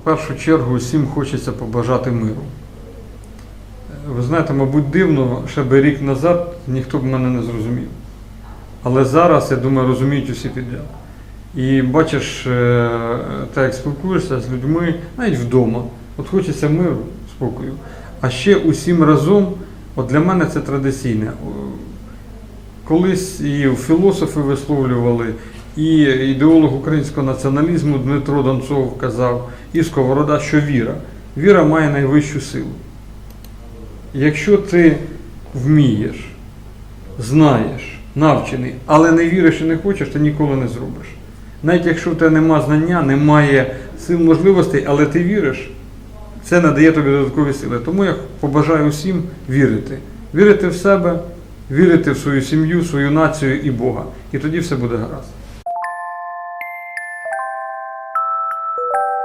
В першу чергу усім хочеться побажати миру. Е, ви знаєте, мабуть, дивно, ще би рік назад ніхто б мене не зрозумів. Але зараз, я думаю, розуміють усі підряд. І бачиш, е, так як спілкуєшся з людьми, навіть вдома. От хочеться миру, спокою. А ще усім разом, от для мене це традиційне. Колись і філософи висловлювали, і ідеолог українського націоналізму Дмитро Донцов казав, і Сковорода, що віра. Віра має найвищу силу. Якщо ти вмієш, знаєш, навчений, але не віриш і не хочеш, ти ніколи не зробиш. Навіть якщо в тебе немає знання, немає сил можливостей, але ти віриш, це надає тобі додаткові сили. Тому я побажаю усім вірити. Вірити в себе, вірити в свою сім'ю, свою націю і Бога. І тоді все буде гаразд. Música